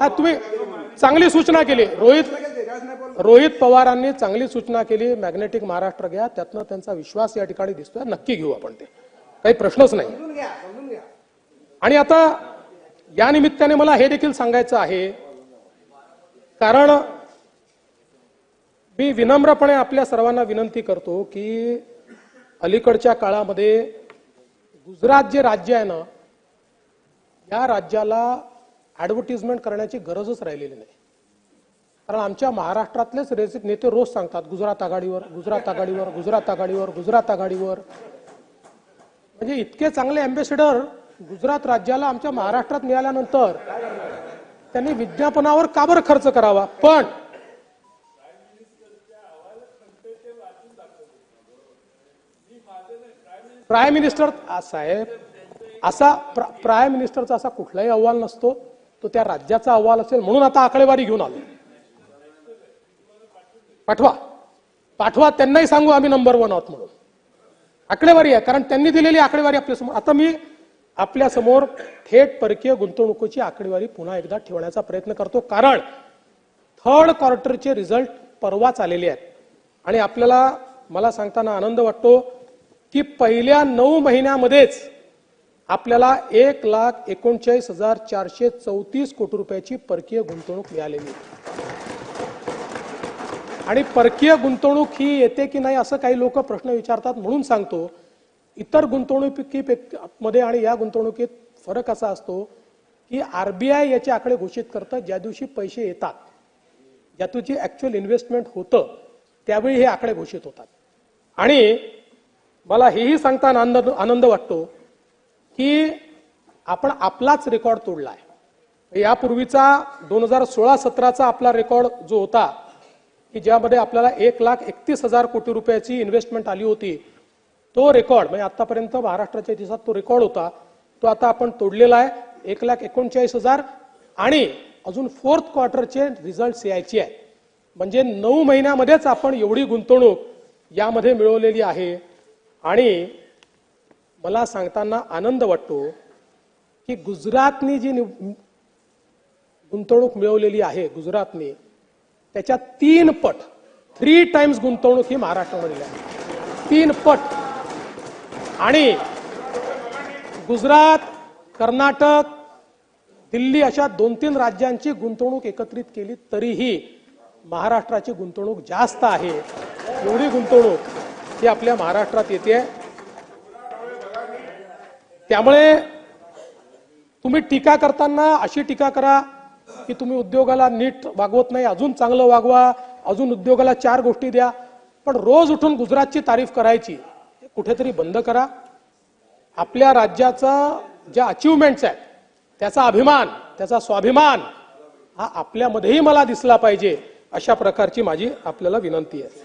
हा तुम्ही चांगली सूचना केली. रोहित रोहित पवारांनी चांगली सूचना केली. मॅग्नेटिक महाराष्ट्र घ्या. त्यातनं त्यांचा विश्वास या ठिकाणी दिसतोय. नक्की घेऊ आपण ते. काही प्रश्नच नाही. आणि आता या निमित्ताने मला हे देखील सांगायचं आहे. कारण मी विनम्रपणे आपल्या सर्वांना विनंती करतो की अलीकडच्या काळामध्ये गुजरात जे राज्य आहे ना या राज्याला ऍडव्हर्टिजमेंट करण्याची गरजच राहिलेली नाही. कारण आमच्या महाराष्ट्रातलेच रेसे- नेते रोज सांगतात गुजरात आघाडीवर गुजरात आघाडीवर गुजरात आघाडीवर गुजरात आघाडीवर. म्हणजे इतके चांगले अँबेसेडर गुजरात राज्याला आमच्या महाराष्ट्रात मिळाल्यानंतर त्यांनी विज्ञापनावर काबर खर्च करावा? पण प्राईम मिनिस्टर साहेब असा प्राईम मिनिस्टरचा असा कुठलाही अहवाल नसतो. तो त्या राज्याचा अहवाल असेल म्हणून आता आकडेवारी घेऊन आलो. पाठवा. पाठवा त्यांनाही सांगू आम्ही नंबर वन आहोत म्हणून. आकडेवारी आहे कारण त्यांनी दिलेली आकडेवारी आपल्यासमोर आता मी आपल्यासमोर थेट परकीय गुंतवणुकीची आकडेवारी पुन्हा एकदा ठेवण्याचा प्रयत्न करतो कारण थर्ड क्वार्टरचे रिझल्ट परवाच आलेले आहेत. आणि आपल्याला मला सांगताना आनंद वाटतो की पहिल्या नऊ महिन्यामध्येच आपल्याला एक लाख एकोणचाळीस हजार चारशे चौतीस कोटी रुपयाची परकीय गुंतवणूक मिळालेली आणि परकीय गुंतवणूक ही येते की नाही असं काही लोक प्रश्न विचारतात म्हणून सांगतो इतर गुंतवणुकीमध्ये आणि या गुंतवणुकीत फरक असा असतो की आरबीआय याचे आकडे घोषित करतं ज्या दिवशी पैसे येतात ज्या तुझी ऍक्च्युअल इन्व्हेस्टमेंट होतं त्यावेळी हे आकडे घोषित होतात. आणि मला हेही सांगताना आनंद आनंद वाटतो की आपण आपलाच रेकॉर्ड तोडलाय. यापूर्वीचा दोन हजार सोळा सतराचा आपला रेकॉर्ड जो होता की ज्यामध्ये आपल्याला एक लाख एकतीस हजार कोटी रुपयाची इन्व्हेस्टमेंट आली होती तो रेकॉर्ड म्हणजे आतापर्यंत महाराष्ट्राच्या इतिहासात तो रेकॉर्ड होता तो आता आपण तोडलेला आहे एक लाख एकोणचाळीस हजार आणि अजून फोर्थ क्वार्टरचे रिझल्ट यायचे आहे म्हणजे नऊ महिन्यामध्येच आपण एवढी गुंतवणूक यामध्ये मिळवलेली आहे. आणि मला सांगताना आनंद वाटतो की गुजरातनी जी निव- गुंतवणूक मिळवलेली आहे गुजरातनी त्याच्या तीन पट थ्री टाइम्स गुंतवणूक ही महाराष्ट्रामध्ये आहे तीन पट. आणि गुजरात कर्नाटक दिल्ली अशा दोन तीन राज्यांची गुंतवणूक एकत्रित केली तरीही महाराष्ट्राची गुंतवणूक जास्त आहे. एवढी गुंतवणूक ही आपल्या महाराष्ट्रात येते. त्यामुळे तुम्ही टीका करताना अशी टीका करा की तुम्ही उद्योगाला नीट वागवत नाही अजून चांगलं वागवा अजून उद्योगाला चार गोष्टी द्या. पण रोज उठून गुजरातची तारीफ करायची कुठेतरी बंद करा. आपल्या राज्याचा ज्या अचिव्हमेंट्स आहेत त्याचा अभिमान त्याचा स्वाभिमान हा आपल्यामध्येही मला दिसला पाहिजे अशा प्रकारची माझी आपल्याला विनंती आहे.